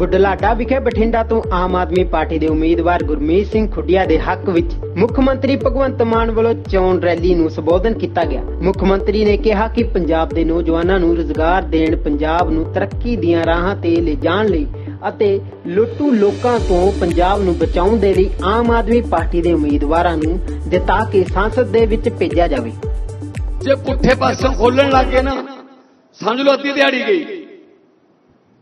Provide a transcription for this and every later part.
ਬੁਢਲਾਡਾ ਵਿਖੇ ਬਠਿੰਡਾ ਤੋਂ ਆਮ ਆਦਮੀ ਪਾਰਟੀ ਦੇ ਉਮੀਦਵਾਰ ਗੁਰਮੀਤ ਸਿੰਘ ਖੁੱਡੀਆ ਦੇ ਹੱਕ ਵਿੱਚ ਮੁੱਖ ਮੰਤਰੀ ਭਗਵੰਤ ਮਾਨ ਵੱਲੋਂ ਚੋਣ ਰੈਲੀ ਨੂੰ ਸੰਬੋਧਨ ਕੀਤਾ ਗਿਆ। ਮੁੱਖ ਮੰਤਰੀ ਨੇ ਕਿਹਾ ਕਿ ਪੰਜਾਬ ਦੇ ਨੌਜਵਾਨਾਂ ਨੂੰ ਰੁਜ਼ਗਾਰ ਦੇਣ ਪੰਜਾਬ ਨੂੰ ਤਰੱਕੀ ਦੀਆਂ ਰਾਹਾਂ ਤੇ ਲਿਜਾਣ ਲਈ ਅਤੇ ਲੁੱਟੂ ਲੋਕਾਂ ਤੋਂ ਪੰਜਾਬ ਨੂੰ ਬਚਾਉਣ ਦੇ ਲਈ ਆਮ ਆਦਮੀ ਪਾਰਟੀ ਦੇ ਉਮੀਦਵਾਰਾਂ ਨੂੰ ਜਿਤਾ ਕੇ ਸੰਸਦ ਦੇ ਵਿੱਚ ਭੇਜਿਆ ਜਾਵੇ। ਜੇ ਪੁੱਠੇ ਪਾਸੋਂ ਖੋਲਣ ਲੱਗ ਗਏ ਨਾ, ਸਮਝ ਲਓ ਅੱਧੀ ਦਿਹਾੜੀ ਗਈ।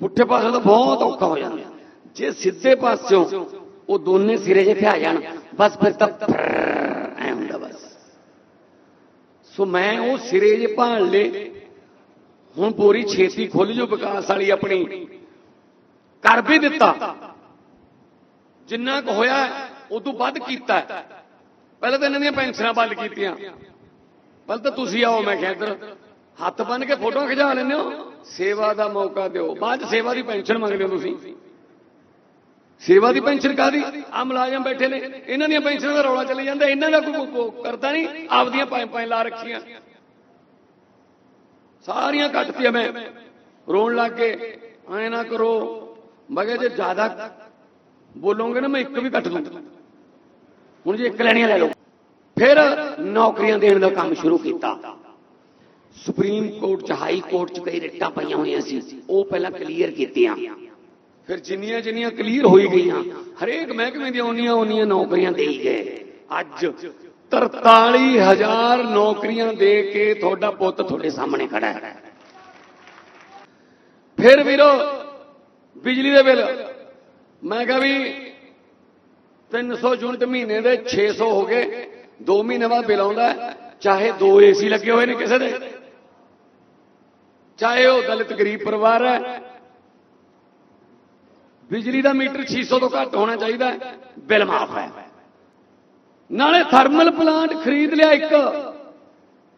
ਪੁੱਠੇ ਪਾਸੋਂ ਤਾਂ ਬਹੁਤ ਔਖਾ ਹੋ ਜਾਂਦਾ। ਜੇ ਸਿੱਧੇ ਪਾਸਿਓਂ ਉਹ ਦੋਨੇ ਸਿਰੇ ਜੇ ਆ ਜਾਣ, ਬਸ ਫਿਰ ਤਾਂ ਐ ਹੁੰਦਾ ਬਸ। ਸੋ ਮੈਂ ਉਹ ਸਿਰੇ ਜੇ ਭਾਣ ਲੇ ਹੁਣ ਪੂਰੀ ਛੇਤੀ ਖੁੱਲ ਜੋ ਵਿਕਾਸ ਵਾਲੀ ਆਪਣੀ। ਕਰ ਵੀ ਦਿੱਤਾ। ਜਿੰਨਾ ਕੁ ਹੋਇਆ, ਉਦੋਂ ਵੱਧ ਕੀਤਾ। ਪਹਿਲਾਂ ਤਾਂ ਇਹਨਾਂ ਦੀਆਂ ਪੈਨਸ਼ਨਾਂ ਬੰਦ ਕੀਤੀਆਂ। ਪਹਿਲਾਂ ਤਾਂ ਤੁਸੀਂ ਆਓ, ਮੈਂ ਕਿਹਾ ਇੱਧਰ। ਹੱਥ ਬੰਨ ਕੇ ਫੋਟੋ ਖਿਚਾ ਲੈਂਦੇ ਹੋ। ਸੇਵਾ ਦਾ ਮੌਕਾ ਦਿਓ। ਬਾਅਦ 'ਚ ਸੇਵਾ ਦੀ ਪੈਨਸ਼ਨ ਮੰਗਦੇ ਹੋ ਤੁਸੀਂ। ਸੇਵਾ ਦੀ ਪੈਨਸ਼ਨ ਕਾਦੀ ਆ ਮੁਲਾਜ਼ਮ ਬੈਠੇ ਨੇ। ਇਹਨਾਂ ਦੀਆਂ ਪੈਨਸ਼ਨਾਂ ਦਾ ਰੌਲਾ ਚੱਲੀ ਜਾਂਦਾ। ਇਹਨਾਂ ਦਾ ਕੋਈ ਕਰਦਾ ਨਹੀਂ। ਆਪਦੀਆਂ ਪਾਇ ਪਾਇ ਲਾ ਰੱਖੀਆਂ। ਸਾਰੀਆਂ ਕੱਟਤੀਆਂ ਮੈਂ। ਰੋਣ ਲੱਗ ਕੇ ਐ ਨਾ ਕਰੋ। ਮੈਂ ਕਿਹਾ ਜੇ ਜ਼ਿਆਦਾ ਬੋਲੋਗੇ ਨਾ, ਮੈਂ ਇੱਕ ਵੀ ਕੱਟ ਦੂੰਗਾ ਹੁਣ ਜੇ ਇੱਕ ਲੈਣੀਆਂ ਲੈ ਲਓ। ਫਿਰ ਨੌਕਰੀਆਂ ਦੇਣ ਦਾ ਕੰਮ ਸ਼ੁਰੂ ਕੀਤਾ। ਸੁਪਰੀਮ ਕੋਰਟ ਚ, ਹਾਈ ਕੋਰਟ ਚ ਕਈ ਰਿਟਾਂ ਪਈਆਂ ਹੋਈਆਂ ਸੀ। ਉਹ ਪਹਿਲਾਂ ਕਲੀਅਰ ਕੀਤੀਆਂ। ਫਿਰ ਜਿੰਨੀਆਂ ਜਿੰਨੀਆਂ ਕਲੀਅਰ ਹੋਈ ਗਈਆਂ, ਹਰੇਕ ਮਹਿਕਮੇ ਦੀਆਂ ਉਨੀਆਂ ਉਨੀਆਂ ਨੌਕਰੀਆਂ ਦੇਈ ਗਏ। ਅੱਜ 43000 ਨੌਕਰੀਆਂ ਦੇ ਕੇ ਤੁਹਾਡਾ ਪੁੱਤ ਤੁਹਾਡੇ ਸਾਹਮਣੇ ਖੜਾ ਹੈ। ਫਿਰ ਵੀਰੋ, ਬਿਜਲੀ ਦੇ ਬਿੱਲ। ਮੈਂ ਕਿਹਾ ਵੀ 300 ਯੂਨਿਟ ਮਹੀਨੇ ਦੇ 600 ਹੋ ਗਏ। 2 ਮਹੀਨੇ ਬਾਅਦ ਬਿੱਲ ਆਉਂਦਾ ਚਾਹੇ ਦੋ ਏਸੀ ਲੱਗੇ ਹੋਏ ਨੇ ਕਿਸੇ ਦੇ। ਚਾਹੇ ਉਹ ਦਲਿਤ ਗਰੀਬ ਪਰਿਵਾਰ ਹੈ, ਬਿਜਲੀ ਦਾ ਮੀਟਰ 600 ਤੋਂ ਘੱਟ ਹੋਣਾ ਚਾਹੀਦਾ ਬਿੱਲ ਮਾਫ ਹੈ। ਨਾਲੇ ਥਰਮਲ ਪਲਾਂਟ ਖਰੀਦ ਲਿਆ ਇੱਕ।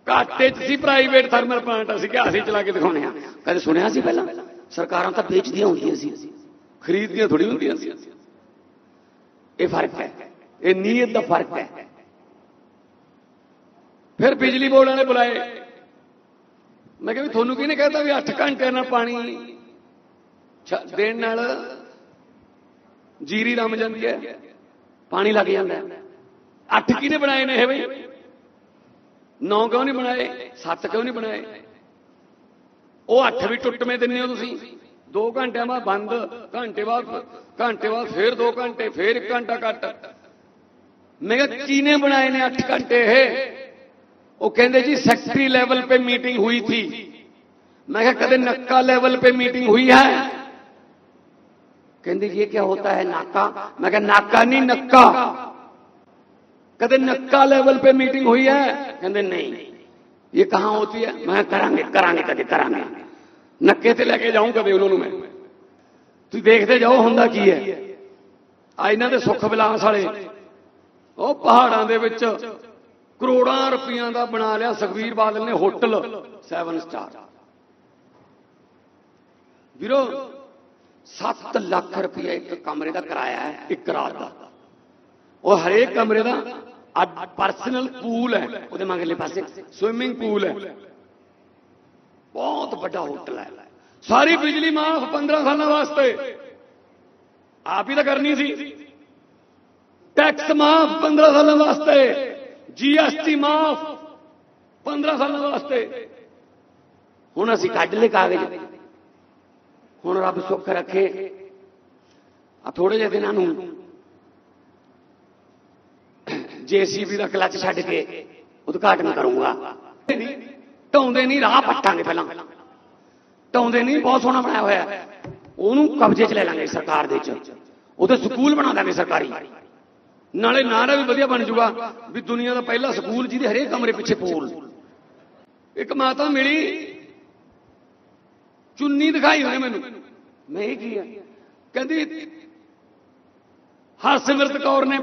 ਘਾਟੇ 'ਚ ਸੀ ਪ੍ਰਾਈਵੇਟ ਥਰਮਲ ਪਲਾਂਟ ਅਸੀਂ ਕਿਹਾ ਅਸੀਂ ਚਲਾ ਕੇ ਦਿਖਾਉਣੇ ਆ ਕਦੇ ਸੁਣਿਆ ਸੀ ਪਹਿਲਾਂ? ਸਰਕਾਰਾਂ ਤਾਂ ਵੇਚਦੀਆਂ ਹੁੰਦੀਆਂ ਸੀ। ਖਰੀਦਦੀਆਂ ਥੋੜੀ ਹੁੰਦੀਆਂ ਸੀ। ਇਹ ਫ਼ਰਕ ਹੈ। ਇਹ ਨੀਅਤ ਦਾ ਫ਼ਰਕ ਹੈ। ਫਿਰ ਬਿਜਲੀ ਬੋਰਡ ਵਾਲੇ ਬੁਲਾਏ। ਮੈਂ ਕਿਹਾ ਵੀ ਤੁਹਾਨੂੰ ਕਿਹਨੇ ਕਹਿਤਾ ਵੀ 8 ਘੰਟੇ ਨਾਲ ਪਾਣੀ? ਛ- ਦੇਣ ਨਾਲ ਜੀਰੀ ਰਮ ਜਾਂਦੀ ਹੈ। ਪਾਣੀ ਲੱਗ ਜਾਂਦਾ ਹੈ। 8 ਕਿਹਨੇ ਬਣਾਏ ਨੇ ਇਹ ਬਈ? 9 ਕਿਉਂ ਨਹੀਂ ਬਣਾਏ? 7 ਕਿਉਂ ਨਹੀਂ ਬਣਾਏ? ਉਹ 8 ਵੀ ਟੁੱਟਵੇਂ ਦਿੰਦੇ ਹੋ ਤੁਸੀਂ। 2 ਘੰਟਿਆਂ ਬਾਅਦ ਬੰਦ, ਘੰਟੇ ਬਾਅਦ ਘੰਟੇ ਬਾਅਦ ਫੇਰ 2 ਘੰਟੇ, ਫੇਰ 1 ਘੰਟਾ ਕੱਟ ਮੈਂ ਕਿਹਾ ਕਿਹਨੇ ਬਣਾਏ ਨੇ 8 ਘੰਟੇ ਇਹ? वो कहते जी सेक्रेटरी लेवल पे मीटिंग हुई थी मैं कहा कदे नक्का लेवल पे मीटिंग हुई है कहते ये क्या होता है नाका मैं कहा नाका नहीं नक्का कदे नक्का लेवल पे मीटिंग हुई है कहते नहीं ये कहां होती है मैं करांगे करांगे कदे करांगे नक्के ते लेके जाऊं कदे उन्होंने मैं ਤੁਸੀਂ ਦੇਖਦੇ ਜਾਓ ਹੁੰਦਾ ਕੀ ਹੈ ਆ ਇਹਨਾਂ ਦੇ ਸੁੱਖ ਵਿਲਾਸ ਵਾਲੇ ਉਹ ਪਹਾੜਾਂ ਦੇ ਵਿੱਚ ਕਰੋੜਾਂ ਰੁਪਈਆਂ ਦਾ ਬਣਾ ਲਿਆ ਸੁਖਵੀਰ ਬਾਦਲ ਨੇ ਹੋਟਲ 7 ਸਟਾਰ। ਵੀਰੋ 7 ਲੱਖ ਰੁਪਈਆ ਇੱਕ ਕਮਰੇ ਦਾ ਕਿਰਾਇਆ ਹੈ, ਇੱਕ ਰਾਤ ਦਾ। ਉਹ ਹਰੇਕ ਕਮਰੇ ਦਾ ਪਰਸਨਲ ਪੂਲ ਹੈ, ਉਹਦੇ ਮਗਰਲੇ ਪਾਸੇ ਸਵਿਮਿੰਗ ਪੂਲ ਹੈ। ਬਹੁਤ ਵੱਡਾ ਹੋਟਲ ਹੈ। ਸਾਰੀ ਬਿਜਲੀ ਮਾਫ 15 ਸਾਲਾਂ ਵਾਸਤੇ। ਆਪ ਹੀ ਤਾਂ ਕਰਨੀ ਸੀ। ਟੈਕਸ ਮਾਫ 15 ਸਾਲਾਂ ਵਾਸਤੇ। ਜੀਐਸਟੀ ਮਾਫ 15 ਸਾਲਾਂ ਵਾਸਤੇ। ਹੁਣ ਅਸੀਂ ਕੱਢ ਲਏ ਕਾਗਜ਼। ਹੁਣ ਰੱਬ ਸੁੱਖ ਰੱਖੇ। ਆ ਥੋੜੇ ਜਿਹੇ ਦਿਨਾਂ ਨੂੰ ਜੀਸੀਬੀ ਦਾ ਕਲਚ ਛੱਡ ਕੇ ਉਦਘਾਟਨ ਕਰੂੰਗਾ। ਢਾਉਂਦੇ ਨਹੀਂ, ਰਾਹ ਪੱਟਾਂਗੇ ਪਹਿਲਾਂ। ਢਾਉਂਦੇ ਨਹੀਂ, ਬਹੁਤ ਸੋਹਣਾ ਬਣਾਇਆ ਹੋਇਆ। ਉਹਨੂੰ ਕਬਜ਼ੇ 'ਚ ਲੈ ਲਾਂਗੇ ਸਰਕਾਰ ਦੇ 'ਚ। ਉਹਦੇ ਸਕੂਲ ਬਣਾ ਦਾਂਗੇ ਸਰਕਾਰੀ। ਨਾਲੇ ਨਾਰਾ ਵੀ ਵਧੀਆ ਬਣ ਜਾਊਗਾ ਵੀ ਦੁਨੀਆ ਦਾ ਪਹਿਲਾ ਸਕੂਲ ਜਿਹਦੇ ਹਰੇਕ ਕਮਰੇ ਪਿੱਛੇ ਪੋਲ। ਇੱਕ ਮਾਤਾ ਮਿਲੀ, ਚੁੰਨੀ ਦਿਖਾਈ ਹੋਈ ਮੈਨੂੰ। ਮੈਂ ਇਹ ਕੀ ਆ? ਕਹਿੰਦੀ, ਹਰਸਿਮਰਤ ਕੌਰ ਨੇ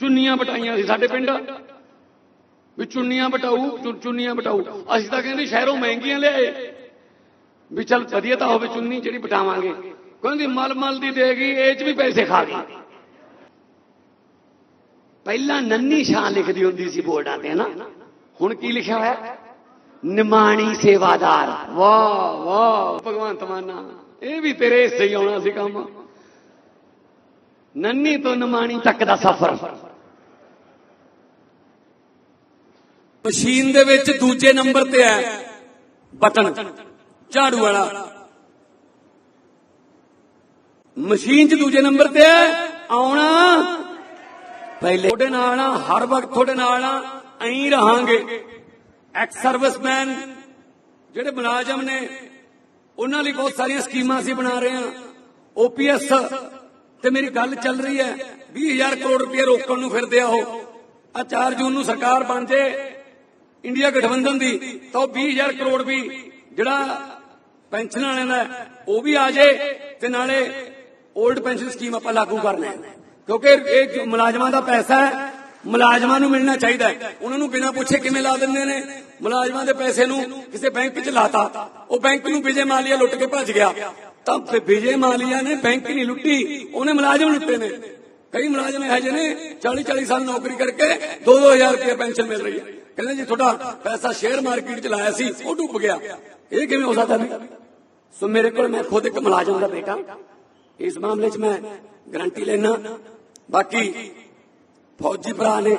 ਚੁੰਨੀਆਂ ਬਟਾਈਆਂ ਸੀ ਸਾਡੇ ਪਿੰਡ। ਵੀ ਚੁੰਨੀਆਂ ਬਟਾਊ ਚੁੰਨੀਆਂ ਬਟਾਊ ਅਸੀਂ ਤਾਂ ਕਹਿੰਦੇ ਸ਼ਹਿਰੋਂ ਮਹਿੰਗੀਆਂ ਲਿਆਏ। ਵੀ ਚੱਲ ਵਧੀਆ ਤਾਂ ਹੋਵੇ ਚੁੰਨੀ ਜਿਹੜੀ ਬਟਾਵਾਂਗੇ ਕਹਿੰਦੀ ਮਲ ਮਲ ਦੀ ਦੇਗੀ ਇਹ ਚ ਵੀ ਪੈਸੇ ਖਾ ਗਈ। ਪਹਿਲਾਂ ਨੰਨੀ ਸ਼ਾਨ ਲਿਖਦੀ ਹੁੰਦੀ ਸੀ ਬੋਰਡਾਂ ਤੇ ਨਾ। ਹੁਣ ਕੀ ਲਿਖਿਆ ਹੋਇਆ? ਨਿਮਾਣੀ ਸੇਵਾਦਾਰ। ਵਾਹ ਵਾਹ, ਭਗਵੰਤ ਮਾਨਾ ਇਹ ਵੀ ਤੇਰੇ ਹਿੱਸੇ ਹੀ ਆਉਣਾ ਸੀ ਕੰਮ। ਨੰਨੀ ਤੋਂ ਨਮਾਣੀ ਤੱਕ ਦਾ ਸਫ਼ਰ। ਮਸ਼ੀਨ ਦੇ ਵਿੱਚ ਦੂਜੇ ਨੰਬਰ ਤੇ ਹੈ ਬਟਨ, ਝਾੜੂ ਵਾਲਾ। ਮਸ਼ੀਨ 'ਚ ਦੂਜੇ ਨੰਬਰ ਤੇ ਹੈ, ਆਉਣਾ ਪਹਿਲੇ ਤੁਹਾਡੇ ਨਾਲ ਆ, ਹਰ ਵਕਤ ਤੁਹਾਡੇ ਨਾਲ ਆ, ਐਂ ਰਹਾਂਗੇ। ਐਕਸ ਸਰਵਿਸਮੈਨ ਜਿਹੜੇ ਮੁਲਾਜ਼ਮ ਨੇ, ਉਹਨਾਂ ਲਈ ਬਹੁਤ ਸਾਰੀਆਂ ਸਕੀਮਾਂ ਅਸੀਂ ਬਣਾ ਰਹੇ ਹਾਂ। ਓਪੀਐਸ ਤੇ ਮੇਰੀ ਗੱਲ ਚੱਲ ਰਹੀ ਹੈ 20000 ਕਰੋੜ ਰੁਪਏ ਰੋਕਣ ਨੂੰ ਫਿਰਦੇ ਆ ਉਹ। ਆ 4 ਜੂਨ ਨੂੰ ਸਰਕਾਰ ਬਣ ਜੇ, ਇੰਡੀਆ ਗਠਬੰਧਨ ਦੀ, ਤਾਂ ਉਹ 20000 ਕਰੋੜ ਵੀ ਜਿਹੜਾ ਪੈਨਸ਼ਨ ਵਾਲਿਆਂ ਦਾ ਉਹ ਵੀ ਆ ਜੇ, ਤੇ ਨਾਲੇ 올ਡ ਪੈਨਸ਼ਨ ਸਕੀਮ ਆਪਾਂ ਲਾਗੂ ਕਰ ਹੈ। ਕਿਉਂਕਿ ਇਹ ਜੋ ਮੁਲਾਜ਼ਮਾਂ ਦਾ ਪੈਸਾ ਹੈ ਮੁਲਾਜ਼ਮਾਂ ਨੂੰ ਮਿਲਣਾ ਚਾਹੀਦਾ ਹੈ ਉਹਨਾਂ ਨੂੰ ਬਿਨਾਂ ਪੁੱਛੇ ਕਿਵੇਂ ਲਾ ਦਿੰਦੇ ਨੇ ਮੁਲਾਜ਼ਮਾਂ ਦੇ ਪੈਸੇ ਨੂੰ ਕਿਸੇ ਬੈਂਕ 'ਚ ਲਾਤਾ ਉਹ ਬੈਂਕ ਨੂੰ ਵਿਜੇ ਮਾਲੀਆ ਲੁੱਟ ਕੇ ਭੱਜ ਗਿਆ ਤਾਂ ਫਿਰ ਵਿਜੇ ਮਾਲੀਆ ਨੇ ਬੈਂਕ ਨਹੀਂ ਲੁੱਟੀ ਉਹਨੇ ਮੁਲਾਜ਼ਮ ਲੁੱਟੇ ਨੇ ਕਈ ਮੁਲਾਜ਼ਮ ਇਹੋ ਜਿਹੇ ਨੇ 40 40 ਸਾਲ ਨੌਕਰੀ ਕਰਕੇ 2-2000 ਰੁਪਏ ਪੈਨਸ਼ਨ ਮਿਲ ਰਹੀ ਹੈ ਕਹਿੰਦੇ ਜੀ ਤੁਹਾਡਾ ਪੈਸਾ ਸ਼ੇਅਰ ਮਾਰਕੀਟ 'ਚ ਲਾਇਆ ਸੀ ਉਹ ਡੁੱਬ ਗਿਆ ਇਹ ਕਿਵੇਂ ਹੋ ਸਕਦਾ ਵੀ ਸੋ ਮੇਰੇ ਕੋਲ ਮੈਂ ਖੁਦ ਇੱਕ ਮੁਲਾਜ਼ਮ ਦਾ ਬੇਟਾ ਇਸ ਮਾਮਲੇ 'ਚ ਮੈਂ ਗਾਰੰਟੀ ਲੈਣਾ ਬਾਕੀ ਫੌਜੀ ਭਰਾ ਨੇ,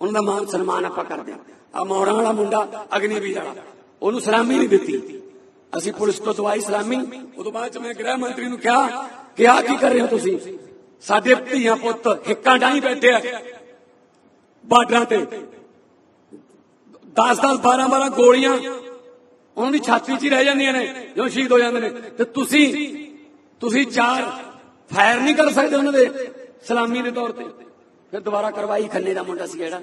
ਉਹਨਾਂ ਦਾ ਮਾਨ ਸਨਮਾਨ ਆਪਾਂ ਕਰਦੇ ਆ ਆ ਮੌੜਾਂ ਵਾਲਾ ਮੁੰਡਾ ਅਗਨੀਵੀਰ ਵਾਲਾ, ਉਹਨੂੰ ਸਲਾਮੀ ਨਹੀਂ ਦਿੱਤੀ। ਅਸੀਂ ਪੁਲਿਸ ਤੋਂ ਦਵਾਈ ਸਲਾਮੀ। ਉਦੋਂ ਬਾਅਦ ਚ ਮੈਂ ਗ੍ਰਹਿ ਮੰਤਰੀ ਨੂੰ ਕਿਹਾ ਕਿ ਆ ਕੀ ਕਰ ਰਹੇ ਹੋ ਤੁਸੀਂ? ਸਾਡੇ ਧੀਆਂ ਪੁੱਤ ਹਿੱਕਾਂ ਡਾਈ ਬੈਠੇ ਆ ਬਾਰਡਰਾਂ ਤੇ। 10 10 12 12 ਗੋਲੀਆਂ ਉਹਨਾਂ ਦੀ ਛਾਤੀ 'ਚ ਹੀ ਰਹਿ ਜਾਂਦੀਆਂ ਨੇ, ਜਦੋਂ ਸ਼ਹੀਦ ਹੋ ਜਾਂਦੇ ਨੇ। ਤੇ ਤੁਸੀਂ ਤੁਸੀਂ ਚਾਰ ਫਾਇਰ ਨਹੀਂ ਕਰ ਸਕਦੇ ਉਹਨਾਂ ਦੇ। ਸਲਾਮੀ ਦੇ ਤੌਰ ਤੇ। ਫਿਰ ਦੁਬਾਰਾ ਕਰਵਾਈ ਖੰਨੇ ਦਾ ਮੁੰਡਾ ਸੀ ਜਿਹੜਾ।